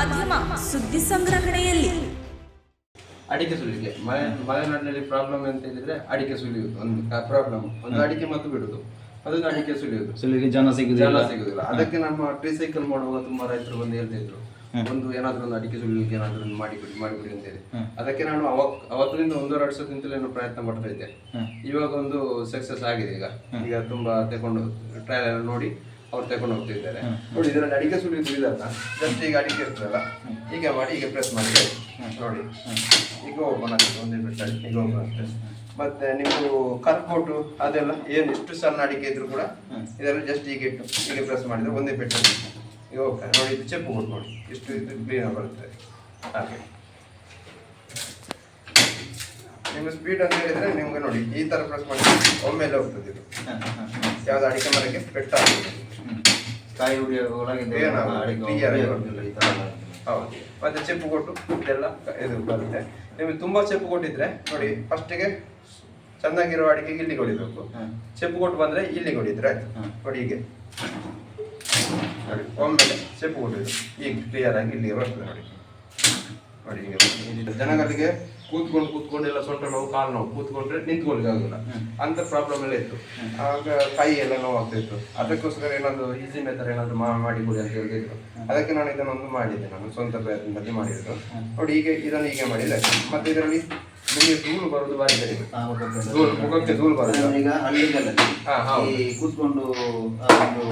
ಮಾಧ್ಯಮ ಸುದ್ದಿ ಸಂಗ್ರಹಣೆಯಲ್ಲಿ. ಅಡಿಕೆ ಸುಲಿಗೆ. ಮಲೆ ಮಲೆನಾಡಿನಲ್ಲಿ ಪ್ರಾಬ್ಲಮ್ ಅಂತ ಹೇಳಿದ್ರೆ ಅಡಿಕೆ ಸುಲಿಯುವುದು. ಒಂದು ಪ್ರಾಬ್ಲಮ್ ಒಂದು ಅಡಿಕೆ ಮತ್ತು ಬಿಡುದು ಅದೊಂದು ಅಡಿಕೆ ಸುಲಿಯುವುದು. ಸುಲಿಗೆ ಜನ ಸಿಗುದಿಲ್ಲ. ಜನ ಸಿಗುದಿಲ್ಲ. ಅದಕ್ಕೆ ನಮ್ಮ ಟ್ರಿಸೈಕಲ್ ಮಾಡುವಾಗ ತುಂಬಾ ರೈತರು ಬಂದು ಹೇಳ್ತಿದ್ರು ಒಂದು ಏನಾದ್ರೂ ಒಂದು ಅಡಿಕೆ ಸುಲಿಗೆ ಏನಾದ್ರೂ ಒಂದು ಮಾಡಿಬಿಡಿ ಮಾಡಿಬಿಡಿ ಅಂತ ಹೇಳಿ. ಅದಕ್ಕೆ ನಾನು ಅವಾಗ ಅವತ್ತಿನಿಂದ ಒಂದೂವರೆ ವರ್ಷದಿಂದಲೇ ನಾನು ಪ್ರಯತ್ನ ಮಾಡ್ತಾ ಇದ್ದೆ. ಇವಾಗ ಒಂದು ಸಕ್ಸಸ್ ಆಗಿದೆ ಈಗ. ಈಗ ತುಂಬಾ ತಗೊಂಡು ಟ್ರಯಲ್ ಎಲ್ಲ ನೋಡಿ ಅವ್ರು ತಗೊಂಡು ಹೋಗ್ತಿದ್ದಾರೆ. ನೋಡಿ ಇದರಲ್ಲಿ ಅಡಿಕೆ ಸುಳಿ ಇದಲ್ಲ. ಜಸ್ಟ್ ಈಗ ಅಡಿಕೆ ಇರ್ತದಲ್ಲ ಈಗ ಮಾಡಿ ಈಗ ಪ್ರೆಸ್ ಮಾಡಿ ನೋಡಿ. ಈಗ ಓಪನ್ ಆಗ್ತದೆ ಒಂದೇ ಬಿಟ್ಟು ಈಗ ಓಪನ್ ಆಗ್ತದೆ ಮತ್ತೆ ನಿಮ್ಮದು ಕರ್ಕೋಟು ಅದೆಲ್ಲ ಏನು ಎಷ್ಟು ಸಣ್ಣ ಅಡಿಕೆ ಇದ್ರು ಕೂಡ ಇದೆಲ್ಲ ಜಸ್ಟ್ ಈಗ ಇಟ್ಟು ಈಗ ಪ್ರೆಸ್ ಮಾಡಿದ್ರೆ ಒಂದೇ ಪೆಟ್ಟು. ಈಗ ಓಕೆ ನೋಡಿ ಇದು ಚೆಪ್ಪು ಕೊಟ್ಟು ನೋಡಿ. ಇಷ್ಟು ಇದು ಬೇಗ ಬರುತ್ತೆ. ಹಾಗೆ. ನಿಮ್ಮ ಸ್ಪೀಡ್ ಅಂತ ಹೇಳಿದ್ರೆ ನಿಮ್ಗೆ ನೋಡಿ ಈ ತರ ಪ್ರೆಸ್ ಮಾಡಿ ಒಮ್ಮೆಲೆ ಹೋಗ್ತದೆ ಇದು. ಯಾವ್ದು ಅಡಿಕೆ ಮರಕ್ಕೆ ಪೆಟ್ಟ ಕಾಯಿ ಒಳಗೆ ಹೌದು. ಮತ್ತೆ ಚೆಪ್ಪು ಕೊಟ್ಟು ಎಲ್ಲ ಇದು ಬರುತ್ತೆ. ನಿಮಗೆ ತುಂಬಾ ಚೆಪ್ಪು ಕೊಟ್ಟಿದ್ರೆ ನೋಡಿ ಫಸ್ಟಿಗೆ ಚೆನ್ನಾಗಿರೋ ಅಡಿಕೆ ಇಲ್ಲಿ ಹೊಡಿಬೇಕು. ಚೆಪ್ಪು ಕೊಟ್ಟು ಬಂದ್ರೆ ಇಲ್ಲಿ ಹೊಡಿದ್ರೆ ಆಯ್ತು. ನೋಡಿ ಹೀಗೆ. ಒಮ್ಮೆಲೆ ಚೆಪ್ಪು ಕೊಟ್ಟಿದ್ರು ಈಗ ಕ್ಲಿಯರ್ ಆಗಿ ಇಲ್ಲಿಗೆ ಬರ್ತದೆ ನೋಡಿ. ಹೀಗೆ ಇಲ್ಲಿ ಜನಗಳಿಗೆ ಕೂತ್ಕೊಂಡು ಕೂತ್ಕೊಂಡು ಎಲ್ಲ ಸೊಂಟ ನೋವು ಕಾಲು ನೋವು ಕೂತ್ಕೊಂಡ್ರೆ ನಿಂತ್ಕೊಳ್ಳಿಕ್ಕೆ ಆಗುದಿಲ್ಲ. ಅಂತ ಪ್ರಾಬ್ಲಮ್ ಎಲ್ಲ ಇತ್ತು. ಆಗ ಕೈ ಎಲ್ಲ ನೋವು ಆಗ್ತಾ ಇತ್ತು. ಅದಕ್ಕೋಸ್ಕರ ಏನಾದ್ರು ಈಸಿ ಮೆಥಡ್ ಏನಾದ್ರು ಮಾ- ಮಾಡಿ ಕೊಡಿ ಅಂತ ಹೇಳಿದ್ರು ಅದಕ್ಕೆ ನಾನು ಇದನ್ನೊಂದು ಮಾಡಿದ್ದೆ ನಾನು ಸ್ವಂತ ಪ್ರಯತ್ನದಲ್ಲಿ ಮಾಡಿದ್ದು. ನೋಡಿ ಈಗ ಇದನ್ನು ಹೀಗೆ ಮಾಡಿದೆ ಮತ್ತೆ ಇದರಲ್ಲಿ ನಿಮಗೆ ಧೂಳು ಬರೋದು ಬಾರಿ ಕಡಿಮೆ ಧೂಳು ಮುಖಕ್ಕೆ ಧೂಳು ಬರೋದು. ಈಗ ಹಳ್ಳಿಗಳಲ್ಲಿ. ಈ ಕೂತ್ಕೊಂಡು ಒಂದು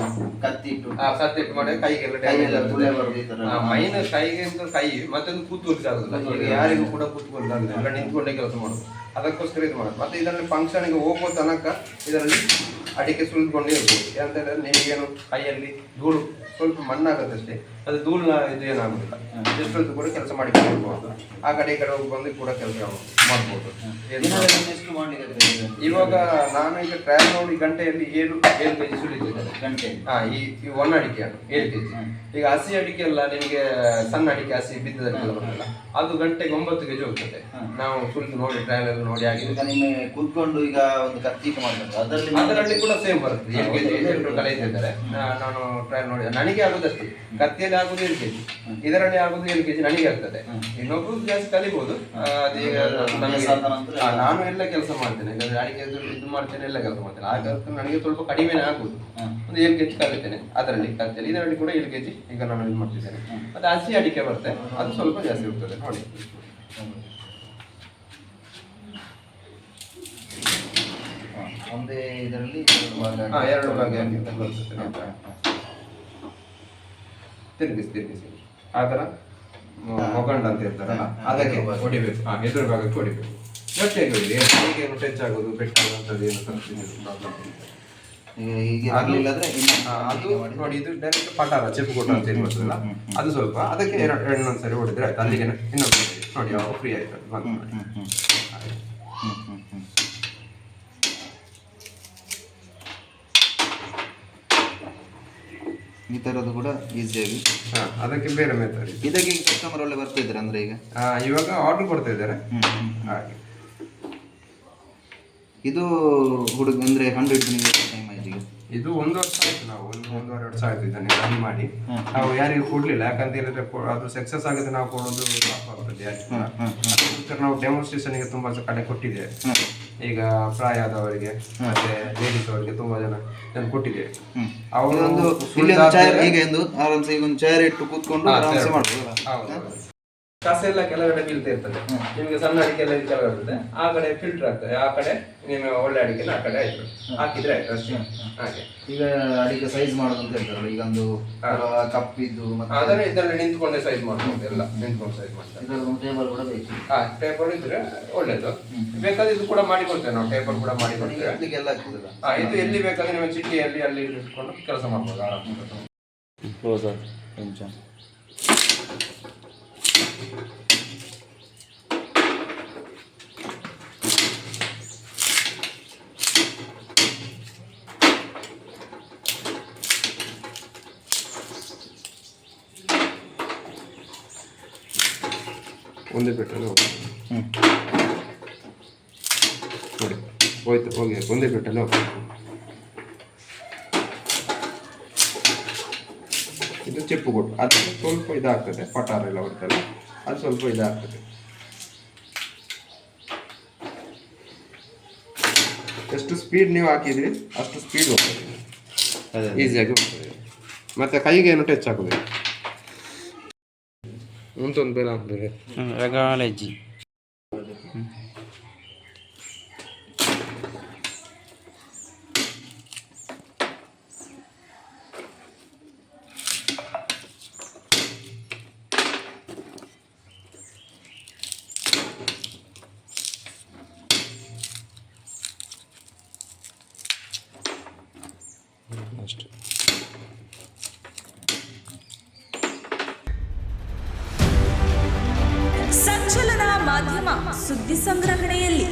ಕತ್ತಿ ಇಟ್ಟು ಆ ಸತ್ಯಕ್ಕೆ ಮಾಡಿ ಕೈಗೆಲ್ಲ ಕೈಗೆಲ್ಲ ತುಳೆ ಬರುದು ಈ ತರ. ಮೈನ್ ಕೈಗೆ ಅಂತ ಕೈ ಮತ್ತೊಂದು ಕೂತ್ಕೊಳ್ಳಿಕ್ಕೆ ಆಗುದಿಲ್ಲ. ಈಗ ಯಾರಿಗೂ ಕೂಡ ಕೂತ್ಕೊಳ್ಳಿಕ್ಕೆ ಆಗುದಿಲ್ಲ. ಎಲ್ಲ ನಿಂತ್ಕೊಂಡೇ ಕೆಲಸ ಮಾಡೋದು. ಅದಕ್ಕೋಸ್ಕರ ಇದು ಮಾಡೋದು. ಮತ್ತೆ ಇದರಲ್ಲಿ ಫಂಕ್ಷನ್ಗೆ ಹೋಗೋ ತನಕ ಇದರಲ್ಲಿ ಅಡಿಕೆ ಸುಲಿದುಕೊಂಡೇ ಇರ್ಬೋದು. ಯಾಕಂದ್ರೆ ಹೇಳಿದ್ರೆ ನಿಮಗೇನು ಕೈಯಲ್ಲಿ ಧೂಳು ಸ್ವಲ್ಪ ಮಣ್ಣಾಗತ್ತೆ ಅಷ್ಟೇ. ಅದು ಧೂಳಿನ ಇದು ಏನಾಗುದಿಲ್ಲ. ಎಷ್ಟೊಂದು ಕೂಡ ಕೆಲಸ ಮಾಡಿ ಆ ಕಡೆ ಈ ಕಡೆ ಹೋಗಿ ಬಂದು ಕೂಡ ಕೆಲಸ ಮಾಡ್ಬೋದು? ಇವಾಗ ನಾನು ಈಗ ಟ್ರಯಲ್ ನೋಡಿ ಗಂಟೆಯಲ್ಲಿ ಏಳು ಏಳು ಕೆ ಜಿ ಗಂಟೆ. ಹಾ ಈ ಈ ಒಣ ಅಡಿಕೆ ಏಳು ಏಳು ಕೆಜಿ ಈಗ ಹಸಿ ಅಡಿಕೆ ಎಲ್ಲ ನಿಮಗೆ ಸಣ್ಣ ಅಡಿಕೆ ಹಸಿ ಬಿದ್ದದಕ್ಕೆಲ್ಲ ಬರಲ್ಲ ಅದು ಗಂಟೆಗೆ ಒಂಬತ್ತು ಕೆಜಿ ಹೋಗ್ತದೆ. ನಾವು ಸುಳಿದು ನೋಡಿ ಟ್ರಯಲ್ ಎಲ್ಲ ನೋಡಿ ಆಗಿದೆ ಕುತ್ಕೊಂಡು ಕೂತ್ಕೊಂಡು ಈಗ ಒಂದು ಕತ್ತಿ ಮಾಡಬೇಕು ಮಾಡ್ಬೇಕು ಅದರಲ್ಲಿ ಅದರಲ್ಲಿ ಕೂಡ ಸೇಮ್ ಬರುತ್ತೆ. ಏಳು ಕೆ ಜಿ ಕಲಿತಿದ್ದಾರೆ ನಾನು ಟ್ರಯಲ್ ನೋಡಿ ನನಗೆ ಆಗುದಷ್ಟೇ. ಕತ್ತಿಯಲ್ಲಿ ಆಗುದು ಏಳು ಕೆಜಿ. ಇದರಲ್ಲಿ ಆಗುದು ಏಳು ಕೆಜಿ ನನಗೆ ಆಗ್ತದೆ. ಇನ್ನೊಬ್ರು ಜಾಸ್ತಿ ಕಲಿಬಹುದು ಆ, ಅದೀಗ ಹಾ, ನಾನು ಎಲ್ಲ ಕೆಲಸ ಮಾಡ್ತೇನೆ. ಈಗ ಅಡಿಕೆ ಇದು ಇದು ಮಾಡ್ತೇನೆ ಎಲ್ಲ ಕೆಲಸ ಮಾಡ್ತೇನೆ. ಆಗ ನನಗೆ ಸ್ವಲ್ಪ ಕಡಿಮೆನೇ ಆಗುದು. ಒಂದು ಏಳು ಕೆಜಿ ಕಲಿತೇನೆ. ಅದರಲ್ಲಿ ಕತ್ತಿಯಲ್ಲಿ ಇದರಲ್ಲಿ ಕೂಡ ಏಳು ಕೆಜಿ ಈಗ ನಾನು ಇದು ಮಾಡ್ತಿದ್ದೇನೆ. ಮತ್ತೆ ಹಸಿ ಅಡಿಕೆ ಬರುತ್ತೆ. ಅದು ಸ್ವಲ್ಪ ಜಾಸ್ತಿ ಇರ್ತದೆ. ನೋಡಿ. ಒಂದೇ ಇದರಲ್ಲಿ ಎರಡು ಭಾಗ ಹಾ ಎರಡು ಭಾಗ ಆಗಿ ಬರ್ತದೆ. ತಿರುಗಿಸಿ ತಿರುಗಿಸಿ. ಆ ಥರ ಮೊಗಂಡ್ ಅಂತ ಇರ್ತಾರಲ್ಲ ಅದಕ್ಕೆ ಹೊಡಿಬೇಕು. ಹಾಂ ಎದುರು ಭಾಗಕ್ಕೆ ಹೊಡಿಬೇಕು. ಮತ್ತೆ ಹೇಗೆ ಹೀಗೆ ಟಚ್ ಆಗೋದು ಪೆಟ್ಟಾಗುವಂಥದ್ದು ಏನು ಪ್ರಾಬ್ಲಮ್ ಈಗ ಹೀಗೆ ಅದು- ಅಂದ್ರೆ ಇನ್ನು ಅದು ನೋಡಿ ಇದು ಡೈರೆಕ್ಟ್ ಪಟಾರ ಚೆಪ್ಪು ಕೊಟ್ಟು ಅಂತ ಏನು ಬರ್ತದಲ್ಲ ಅದು ಸ್ವಲ್ಪ ಅದಕ್ಕೆ ಎರಡು ಎರಡೊಂದು ಸರಿ ಹೊಡೆದ್ರೆ ಆಯ್ತು. ಅಲ್ಲಿಗೆ ಇನ್ನೊಂದು ನೋಡಿ ಅವಾಗ ಫ್ರೀ ಆಯ್ತು ಬಂತು. ನೋಡಿ ಈ ತರದ್ದು ಕೂಡ ಈಸಿಯಾಗಿ ಹಾ ಅದಕ್ಕೆ ಬೇರೆ ಮೆಥಡ್ ಇದಕ್ಕೆ ಕಸ್ಟಮರ್ ಒಳ್ಳೆ ಬರ್ತಾ ಇದ್ದಾರೆ ಅಂದ್ರೆ ಈಗ? ಇವಾಗ ಆರ್ಡರ್ ಕೊಡ್ತಾ ಇದ್ದಾರೆ. ಹಾಗೆ. ಇದು ಹುಡುಗ ಅಂದ್ರೆ ಹಂಡ್ರೆಡ್ ಈಗ ಇದು ಒಂದು ವರ್ಷ ಆಯ್ತು ನಾವು ಒಂದು ಒಂದೂವರೆ ವರ್ಷ ಆಯ್ತು ಇದನ್ನ ರನ್ ಮಾಡಿ. ನಾವು ಯಾರಿಗೂ ಕೊಡ್ಲಿಲ್ಲ ಯಾಕಂತ ಹೇಳಿದ್ರೆ ಕೊ- ಅದು ಸಕ್ಸಸ್ ಆಗಿದೆ ನಾವು ಕೊಡೋದು ಆಗ್ತದೆ ಯಾರಿಗೂ. ಕೂಡ. ಅದಕ್ಕೋಸ್ಕರ ನಾವು ಡೆಮೋನ್ಸ್ಟ್ರೇಷನ್ಗೆ ತುಂಬಾ ಸ- ಕಡೆ ಕೊಟ್ಟಿದೆ ಈಗ ಪ್ರಾಯ ಆದವರಿಗೆ ಮತ್ತೆ ಲೇಡೀಸ್ ಅವರಿಗೆ ತುಂಬಾ ಜನ ಜನ ಕೊಟ್ಟಿದೆ ಅವರೊಂದು ಒಂದು ಇಲ್ಲಿ ಒಂದು ಚೇರ್ ಈಗ ಒಂದು ಆರಾಮ್ಸೆ ಈಗ ಒಂದು ಚೇರ್ ಇಟ್ಟು ಕೂತ್ಕೊಂಡು ಆರಾಮ್ಸೆ ಮಾಡ್ಬೋದು. ಕಸ ಎಲ್ಲ ಕೆಳಗಡೆ ಬೀಳ್ತಾ ಇರ್ತದೆ. ನಿಮಗೆ ಸಣ್ಣ ಅಡಿಕೆ ಎಲ್ಲ ಇರ್ತದೆ ಕೆಳಗಡೆ ಆ ಕಡೆ ಫಿಲ್ಟರ್ ಆಗ್ತದೆ. ಆ ಕಡೆ ನಿಮ್ಮ ಒಳ್ಳೆ ಅಡಿಕೆ ಆ ಕಡೆ ಆಯ್ತು. ಹಾಕಿದ್ರೆ ಆಯ್ತು ಅಷ್ಟೇ. ಹಾಗೆ. ಈಗ ಅಡಿಕೆ ಸೈಜ್ ಮಾಡೋದು ಅಂತ ಹೇಳ್ತಾರಲ್ಲ ಈಗ ಒಂದು ಕಪ್ಪಿದ್ದು ಮತ್ತೆ ಅದನ್ನ ಇದರಲ್ಲಿ ನಿಂತ್ಕೊಂಡೆ ಸೈಜ್ ಮಾಡ್ಬೋದು ಎಲ್ಲ ನಿಂತ್ಕೊಂಡು ಸೈಜ್ ಮಾಡ್ತಾರೆ. ಟೇಬಲ್ ಕೂಡ ಬೇಕು. ಹಾ ಟೇಬಲ್ ಇದ್ರೆ ಒಳ್ಳೇದು. ಬೇಕಾದ್ರೆ ಇದು ಕೂಡ ಮಾಡಿ ಕೊಡ್ತೇವೆ ನಾವು ಟೇಬಲ್ ಕೂಡ ಮಾಡಿ ಕೊಡ್ತೇವೆ ಅಲ್ಲಿಗೆಲ್ಲ ಹಾ ಇದು ಎಲ್ಲಿ ಬೇಕಾದ್ರೆ ನಿಮ್ಮ ಚಿಟ್ಟಿಯಲ್ಲಿ ಅಲ್ಲಿ ಅಲ್ಲಿ ಇಟ್ಕೊಂಡು ಕೆಲಸ ಮಾಡ್ಬೋದು ಆರಾಮ ಒಂದೇ ಪೆಟ್ರೋಲ್ ಹೋಗಿ. ಹ್ಮ್. ನೋಡಿ ಹೋಯ್ತು ಹೋಗಿ ಒಂದೇ ಪೆಟ್ರೋಲ್ ಹೋಗಿ. ಇದು ಚಿಪ್ಪು ಕೊಟ್ಟು ಅದಕ್ಕೆ ಸ್ವಲ್ಪ ಇದಾಗ್ತದೆ ಪಟಾರ ಎಲ್ಲ ಹೊಡ್ತಲ್ಲ. ಅದು ಸ್ವಲ್ಪ ಇದಾಗ್ತದೆ. ಎಷ್ಟು ಸ್ಪೀಡ್ ನೀವು ಹಾಕಿದ್ರಿ ಅಷ್ಟು ಸ್ಪೀಡ್ ಹೋಗ್ತದೆ. ಅದೇ ಈಸಿಯಾಗಿ ಹೋಗ್ತದೆ. ಮತ್ತೆ ಕೈಗೆ ಏನು ಟಚ್ ಆಗೋದಿಲ್ಲ ಮುಂತೊಂದು ಬೇರೆ ಹಾಕ್ಬೇಕು ರಗಾಲಜ್ಜಿ ಸಂಚಲನ ಮಾಧ್ಯಮ ಸುದ್ದಿ ಸಂಗ್ರಹಣೆಯಲ್ಲಿ